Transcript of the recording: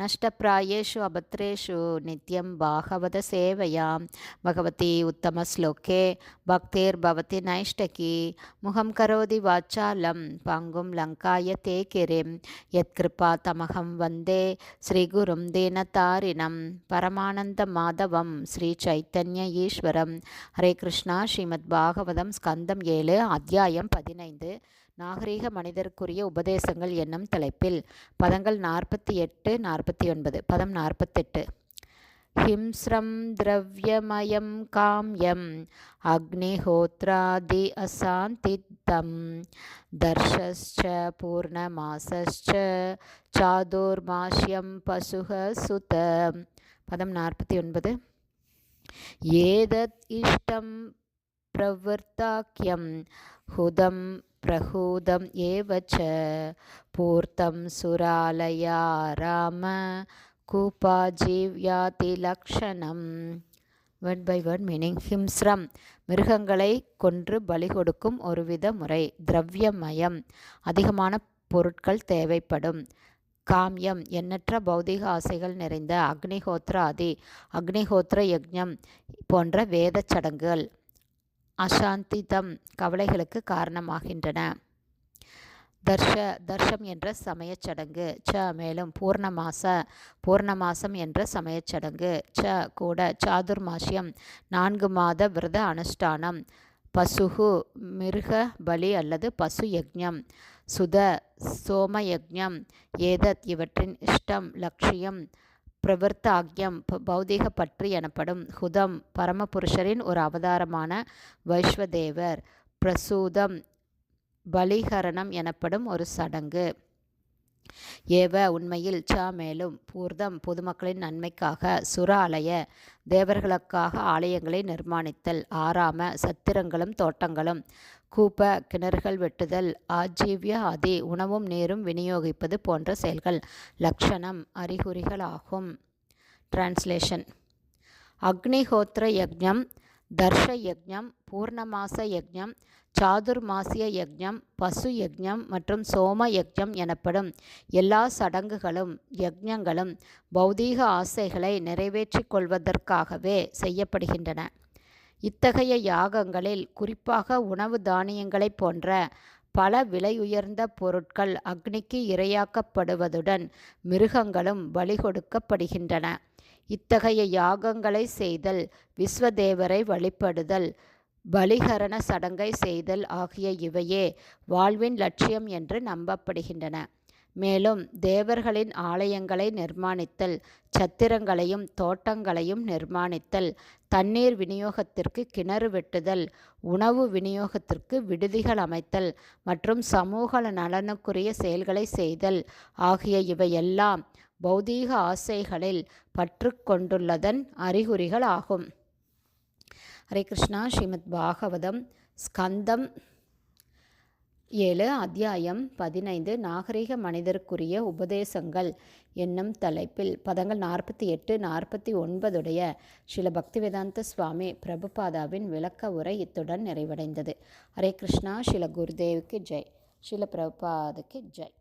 नष्टप्रायेषु अभद्रेषु नित्यं भागवतसेवया भगवती उत्तमश्लोके भक्तिर्भवति नैष्टकी मुखं करोति वाचालं पाङ्गुं लङ्काय ते गिरिं यत्कृपातमहं वन्दे श्रीगुरुं दीनतारिणं परमानन्दमाधवं श्रीचैतन्य ईश्वरं हरे कृष्णा श्रीमद्भागवतं स्कन्दम् ஏழு அத்தியாயம் பதினைந்து நாகரீக மனிதருக்குரிய உபதேசங்கள் என்னும் தலைப்பில் பதங்கள் நாற்பத்தி எட்டு நாற்பத்தி ஒன்பது. பதம் நாற்பத்தெட்டு. ஹிம்ஸ்ரம் திரவியமயம் காமியம் அக்னிஹோத்ராதி அசாந்தித்தம் தர்ஷஸ்ச பூர்ணமாசஸ்ச சாதுர்மாஷ்யம் பசுக சுத பதம் நாற்பத்தி ஒன்பது. ஏதத் இஷ்டம் பிரவர்த்தாக்கியம் ஹுதம் प्रहूदम् एव च पूर्तं सुरालया राम கூபாஜீவ்யாதிலக்ஷணம் வேர்ட் பை வேர்ட் மீனிங் ஹிம்ஸ்ரம் மிருகங்களை கொன்று பலி கொடுக்கும் ஒருவித முறை திரவியமயம் அதிகமான பொருட்கள் தேவைப்படும் காமியம் எண்ணற்ற பௌதிக ஆசைகள் நிறைந்த அக்னிஹோத்திர ஆதி அக்னிஹோத்திர யக்ஞம் போன்ற வேதச் சடங்குகள் அசாந்திதம் கவலைகளுக்கு காரணமாகின்றன. தர்ஷ தர்ஷம் என்ற சமயச் சடங்கு. ச மேலும் பூர்ணமாச பூர்ணமாசம் என்ற சமயச் சடங்கு. ச கூட சாதுர்மாசியம். நான்கு மாத விரத அனுஷ்டானம். பசுகு மிருக பலி அல்லது பசு யக்ஞம். சுத சோமயக்ஞம் ஏதத் இவற்றின் இஷ்டம் லட்சியம். பிரவர்த்தாக்கியம் பௌதிக பற்று எனப்படும் ஹுதம் பரமபுருஷரின் ஒரு அவதாரமான வைஸ்வதேவர் பிரசூதம் பலிகரணம் எனப்படும் ஒரு சடங்கு. ஏவ உண்மையில் ச மேலும் பூர்தம் பொதுமக்களின் நன்மைக்காக சுர ஆலய தேவர்களுக்காக ஆலயங்களை நிர்மாணித்தல் ஆறாம சத்திரங்களும் தோட்டங்களும் கூப்ப கிணறுகள் வெட்டுதல் ஆஜீவிய ஆதி உணவும் நீரும் விநியோகிப்பது போன்ற செயல்கள் லக்ஷணம் அறிகுறிகளாகும். டிரான்ஸ்லேஷன் அக்னிஹோத்திர யக்ஞம் தர்ஷ யக்ஞம் பூர்ணமாச யக்ஞம் சாதுர்மாசிய யக்ஞம் பசு யக்ஞம் மற்றும் சோம யக்ஞம் எனப்படும் எல்லா சடங்குகளும் யக்ஞங்களும் பௌதீக ஆசைகளை நிறைவேற்றிக் கொள்வதற்காகவே செய்யப்படுகின்றன. இத்தகைய யாகங்களில் குறிப்பாக உணவு தானியங்களைப் போன்ற பல விலையுயர்ந்த பொருட்கள் அக்னிக்கு இரையாக்கப்படுவதுடன் மிருகங்களும் பலி கொடுக்கப்படுகின்றன இத்தகைய யாகங்களை செய்தல் விஸ்வதேவரை வழிபடுதல் பலிகரண சடங்கை செய்தல் ஆகிய இவையே வாழ்வின் லட்சியம் என்று நம்பப்படுகின்றன. மேலும் தேவர்களின் ஆலயங்களை நிர்மாணித்தல் சத்திரங்களையும் தோட்டங்களையும் நிர்மாணித்தல் தண்ணீர் விநியோகத்திற்கு கிணறு வெட்டுதல் உணவு விநியோகத்திற்கு விடுதிகள் அமைத்தல் மற்றும் சமூக நலனுக்குரிய செயல்களை செய்தல் ஆகிய இவையெல்லாம் பௌதீக ஆசைகளில் பற்று கொண்டுள்ளதன் அறிகுறிகள் ஆகும் ஹரே கிருஷ்ணா. ஸ்ரீமத் பாகவதம் ஸ்கந்தம் ஏழு அத்தியாயம் பதினைந்து நாகரிக மனிதருக்குரிய உபதேசங்கள் என்னும் தலைப்பில் பதங்கள் நாற்பத்தி எட்டு நாற்பத்தி ஒன்பதுடைய ஸ்ரீல பக்திவேதாந்த சுவாமி பிரபுபாதாவின் விளக்க உரை இத்துடன் நிறைவடைந்தது. ஹரே கிருஷ்ணா ஸ்ரீல குருதேவுக்கு ஜெய். ஸ்ரீல பிரபுபாதுக்கு ஜெய்.